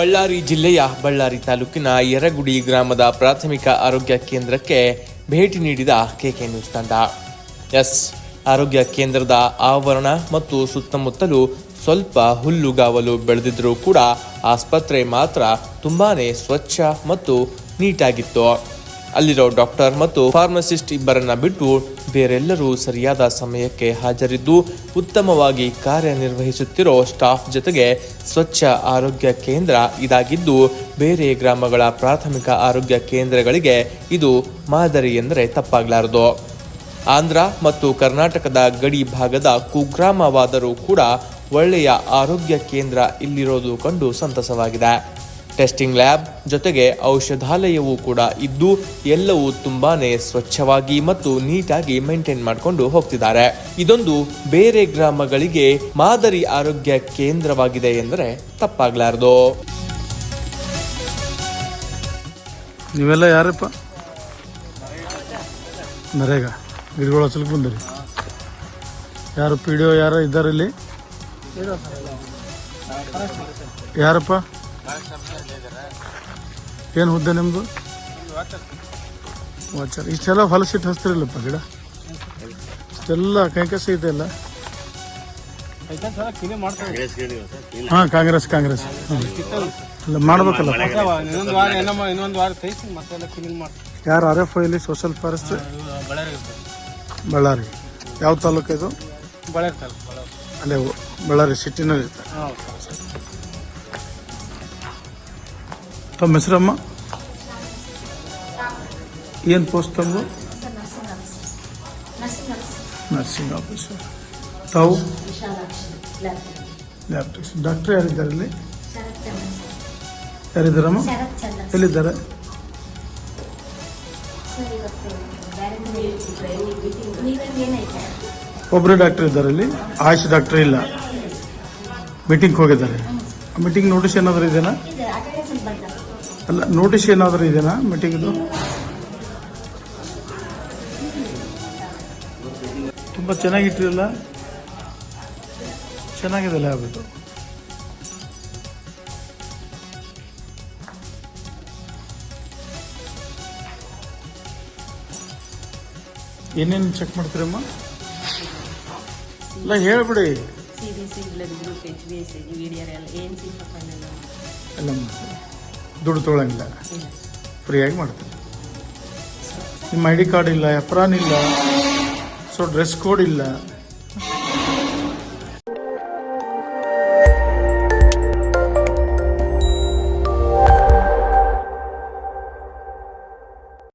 ಬಳ್ಳಾರಿ ಜಿಲ್ಲೆಯ ಬಳ್ಳಾರಿ ತಾಲೂಕಿನ ಯರಗುಡಿ ಗ್ರಾಮದ ಪ್ರಾಥಮಿಕ ಆರೋಗ್ಯ ಕೇಂದ್ರಕ್ಕೆ ಭೇಟಿ ನೀಡಿದ ಕೆಕೆ ನ್ಯೂಸ್ ತಂಡ. ಎಸ್, ಆರೋಗ್ಯ ಕೇಂದ್ರದ ಆವರಣ ಮತ್ತು ಸುತ್ತಮುತ್ತಲು ಸ್ವಲ್ಪ ಹುಲ್ಲುಗಾವಲು ಬೆಳೆದಿದ್ರೂ ಕೂಡ ಆಸ್ಪತ್ರೆ ಮಾತ್ರ ತುಂಬಾ ಸ್ವಚ್ಛ ಮತ್ತು ನೀಟಾಗಿತ್ತು. ಅಲ್ಲಿರೋ ಡಾಕ್ಟರ್ ಮತ್ತು ಫಾರ್ಮಸಿಸ್ಟ್ ಇಬ್ಬರನ್ನ ಬಿಟ್ಟು ಬೇರೆಲ್ಲರೂ ಸರಿಯಾದ ಸಮಯಕ್ಕೆ ಹಾಜರಿದ್ದು ಉತ್ತಮವಾಗಿ ಕಾರ್ಯನಿರ್ವಹಿಸುತ್ತಿರೋ ಸ್ಟಾಫ್ ಜೊತೆಗೆ ಸ್ವಚ್ಛ ಆರೋಗ್ಯ ಕೇಂದ್ರ ಇದಾಗಿದ್ದು ಬೇರೆ ಗ್ರಾಮಗಳ ಪ್ರಾಥಮಿಕ ಆರೋಗ್ಯ ಕೇಂದ್ರಗಳಿಗೆ ಇದು ಮಾದರಿ ಎಂದರೆ ತಪ್ಪಾಗಲಾರದು. ಆಂಧ್ರ ಮತ್ತು ಕರ್ನಾಟಕದ ಗಡಿ ಭಾಗದ ಕುಗ್ರಾಮವಾದರೂ ಕೂಡ ಒಳ್ಳೆಯ ಆರೋಗ್ಯ ಕೇಂದ್ರ ಇಲ್ಲಿರೋದು ಕಂಡು ಸಂತಸವಾಗಿದೆ. ಟೆಸ್ಟಿಂಗ್ ಲ್ಯಾಬ್ ಜೊತೆಗೆ ಔಷಧಾಲಯವೂ ಕೂಡ ಇದ್ದು ಎಲ್ಲವೂ ತುಂಬಾನೇ ಸ್ವಚ್ಛವಾಗಿ ಮತ್ತು ನೀಟಾಗಿ ಮೇಂಟೈನ್ ಮಾಡಿಕೊಂಡು ಹೋಗ್ತಿದ್ದಾರೆ. ಇದೊಂದು ಬೇರೆ ಗ್ರಾಮಗಳಿಗೆ ಮಾದರಿ ಆರೋಗ್ಯ ಕೇಂದ್ರವಾಗಿದೆ ಎಂದರೆ ತಪ್ಪಾಗಲಾರದು. ನೀವೆಲ್ಲ ಯಾರಪ್ಪ? ನರೇಗ, ಗಿಡಗಳು ಬಂದಿರಿ. ಯಾರು ಪಿ ಡಿ ಒ, ಯಾರು ಇದ್ದಾರೆ ಇಲ್ಲಿ ಯಾರಪ್ಪ? ಏನು ಹುದ್ದೆ ನಿಮ್ಮದು ವಾಚರ್. ಇಷ್ಟೆಲ್ಲ ಹೊಲಸಿಟ್ಟು ಹಸ್ತಿರಲಪ್ಪ ಗಿಡ? ಇಷ್ಟೆಲ್ಲ ಕೈಕಸ ಇದೆಯಲ್ಲ ಹಾಂ ಕಾಂಗ್ರೆಸ್ ಕಾಂಗ್ರೆಸ್. ಅಲ್ಲ ಮಾಡ್ಬೇಕಲ್ಲ ಯಾರು ಆರ್ ಎಫ್ ಇಲ್ಲಿ ಸೋಷಲ್ ಫಾರೆಸ್ಟ್ ಬಳ್ಳಾರಿ. ಯಾವ ತಾಲೂಕು ಇದು? ಬಳ್ಳಾರಿ ಅಲ್ಲೇ ಬಳ್ಳಾರಿ ಸಿಟಿನಲ್ಲಿ ಇರ್ತಾರೆ ತಮ್ಮ ಹೆಸರಮ್ಮ? ಏನು ಪೋಸ್ಟ್ ತಮ್ಮದು ನರ್ಸಿಂಗ್ ಆಫೀಸರ್ ತಾವು? ಲ್ಯಾಬ್ ಟೆಕ್ನಿಷಿಯನ್ ಡಾಕ್ಟರ್ ಯಾರಿದ್ದಾರೆ ಇಲ್ಲಿ? ಯಾರಿದ್ದಾರಮ್ಮ? ಎಲ್ಲಿದ್ದಾರೆ? ಒಬ್ಬರೇ ಡಾಕ್ಟರ್ ಇದ್ದಾರೆ ಇಲ್ಲಿ. ಆಯುಷ್ ಡಾಕ್ಟರ್ ಇಲ್ಲ. ಮೀಟಿಂಗ್ ಹೋಗಿದ್ದಾರೆ. ಮೀಟಿಂಗ್ ನೋಟಿಸ್ ಏನಾದರೂ ಇದೆಯಾ? ಅಲ್ಲ ನೋಟಿಸ್ ಏನಾದರೂ ಇದೆಯಾ ಮೀಟಿಂಗ್ದು ತುಂಬ ಚೆನ್ನಾಗಿಟ್ಟಿರಲ್ಲ? ಚೆನ್ನಾಗಿದೆ ಲ್ಯಾಬ್ ಇದು ಏನೇನು ಚೆಕ್ ಮಾಡ್ತೀರಮ್ಮ? ಇಲ್ಲ ಹೇಳ್ಬಿಡಿ. C B C blood group H B S V D R L A N C profile ಎಲ್ಲ. ಎಲ್ಲ ಮಾಡ್ತೀರಿ ದುಡ್ಡು ತೊಗೊಳಂಗಿಲ್ಲ. ಫ್ರೀಯಾಗಿ ಮಾಡ್ತೀವಿ ನಿಮ್ಮ ಐ ಡಿ ಕಾರ್ಡ್ ಇಲ್ಲ ಎಪ್ರಾನ್ ಇಲ್ಲ, ಸೊ ಡ್ರೆಸ್ ಕೋಡ್ ಇಲ್ಲ.